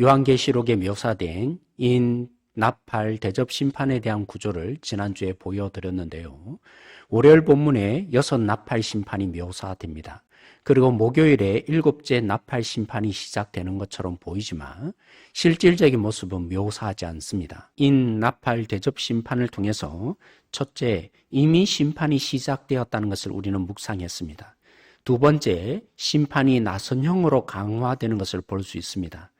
요한계시록에 묘사된 인 나팔 대접 심판에 대한 구조를 지난주에 보여드렸는데요. 월요일 본문에 여섯 나팔 심판이 묘사됩니다. 그리고 목요일에 일곱째 나팔 심판이 시작되는 것처럼 보이지만 실질적인 모습은 묘사하지 않습니다. 인 나팔 대접 심판을 통해서 첫째, 이미 심판이 시작되었다는 것을 우리는 묵상했습니다. 두 번째, 심판이 나선형으로 강화되는 것을 볼 수 있습니다.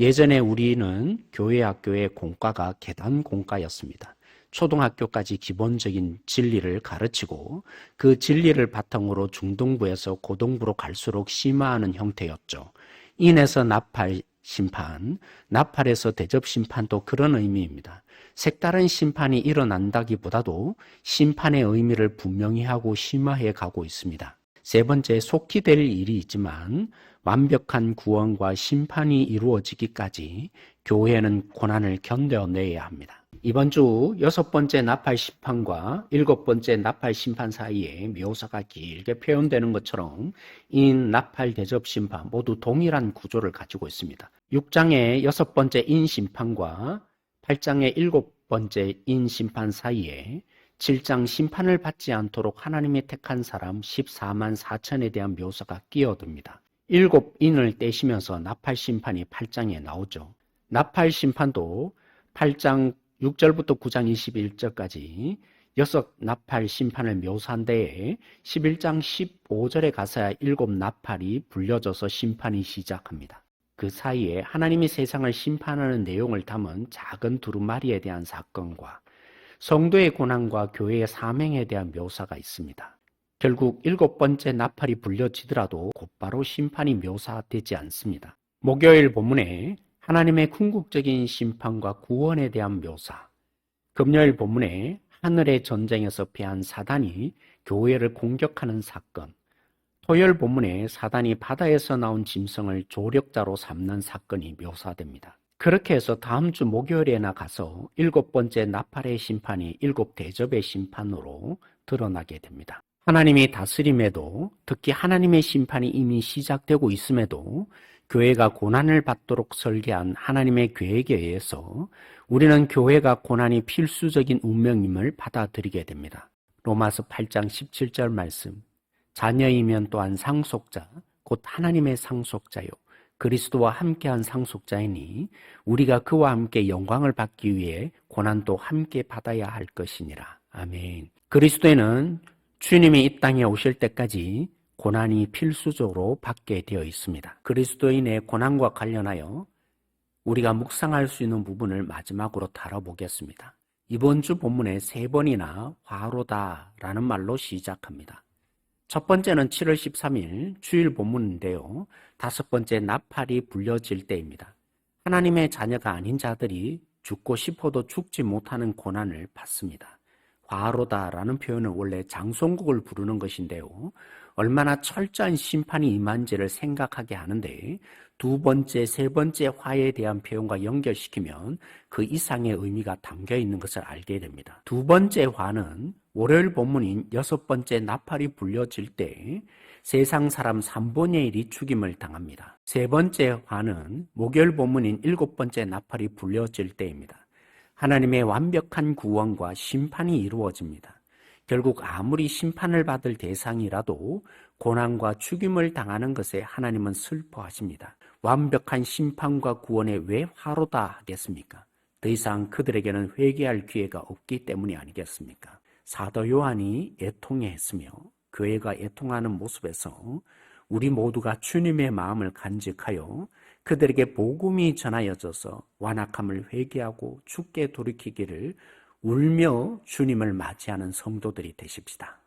예전에 우리는 교회 학교의 공과가 계단 공과였습니다. 초등학교까지 기본적인 진리를 가르치고 그 진리를 바탕으로 중등부에서 고등부로 갈수록 심화하는 형태였죠. 인에서 나팔 심판, 나팔에서 대접 심판도 그런 의미입니다. 색다른 심판이 일어난다기보다도 심판의 의미를 분명히 하고 심화해 가고 있습니다. 세 번째, 속히 될 일이 있지만 완벽한 구원과 심판이 이루어지기까지 교회는 고난을 견뎌내야 합니다. 이번 주 여섯 번째 나팔 심판과 일곱 번째 나팔 심판 사이에 묘사가 길게 표현되는 것처럼 인 나팔 대접 심판 모두 동일한 구조를 가지고 있습니다. 6장의 여섯 번째 인 심판과 8장의 일곱 번째 인 심판 사이에 7장 심판을 받지 않도록 하나님이 택한 사람 14만 4천에 대한 묘사가 끼어듭니다. 일곱 인을 떼시면서 나팔 심판이 8장에 나오죠. 나팔 심판도 8장 6절부터 9장 21절까지 여섯 나팔 심판을 묘사한 데에 11장 15절에 가서야 일곱 나팔이 불려져서 심판이 시작합니다. 그 사이에 하나님이 세상을 심판하는 내용을 담은 작은 두루마리에 대한 사건과 성도의 고난과 교회의 사명에 대한 묘사가 있습니다. 결국 일곱 번째 나팔이 불려지더라도 곧바로 심판이 묘사되지 않습니다. 목요일 본문에 하나님의 궁극적인 심판과 구원에 대한 묘사. 금요일 본문에 하늘의 전쟁에서 패한 사단이 교회를 공격하는 사건. 토요일 본문에 사단이 바다에서 나온 짐승을 조력자로 삼는 사건이 묘사됩니다. 그렇게 해서 다음 주 목요일에나 가서 일곱 번째 나팔의 심판이 일곱 대접의 심판으로 드러나게 됩니다. 하나님이 다스림에도 특히 하나님의 심판이 이미 시작되고 있음에도 교회가 고난을 받도록 설계한 하나님의 계획에 의해서 우리는 교회가 고난이 필수적인 운명임을 받아들이게 됩니다. 로마서 8장 17절 말씀. 자녀이면 또한 상속자, 곧 하나님의 상속자요. 그리스도와 함께한 상속자이니 우리가 그와 함께 영광을 받기 위해 고난도 함께 받아야 할 것이니라. 아멘. 그리스도에는 주님이 이 땅에 오실 때까지 고난이 필수적으로 받게 되어 있습니다. 그리스도인의 고난과 관련하여 우리가 묵상할 수 있는 부분을 마지막으로 다뤄보겠습니다. 이번 주 본문에 세 번이나 화로다라는 말로 시작합니다. 첫 번째는 7월 13일 주일 본문인데요. 다섯 번째 나팔이 불려질 때입니다. 하나님의 자녀가 아닌 자들이 죽고 싶어도 죽지 못하는 고난을 받습니다. 화로다라는 표현은 원래 장송국을 부르는 것인데요. 얼마나 철저한 심판이 임한지를 생각하게 하는데 두 번째, 세 번째 화에 대한 표현과 연결시키면 그 이상의 의미가 담겨 있는 것을 알게 됩니다. 두 번째 화는 월요일 본문인 여섯 번째 나팔이 불려질 때 세상 사람 3분의 1이 죽임을 당합니다. 세 번째 화는 목요일 본문인 일곱 번째 나팔이 불려질 때입니다. 하나님의 완벽한 구원과 심판이 이루어집니다. 결국 아무리 심판을 받을 대상이라도 고난과 죽임을 당하는 것에 하나님은 슬퍼하십니다. 완벽한 심판과 구원에 왜 화로다 하겠습니까? 더 이상 그들에게는 회개할 기회가 없기 때문이 아니겠습니까? 사도 요한이 애통해 했으며 교회가 애통하는 모습에서 우리 모두가 주님의 마음을 간직하여 그들에게 복음이 전하여져서 완악함을 회개하고 죽게 돌이키기를 울며 주님을 맞이하는 성도들이 되십시다.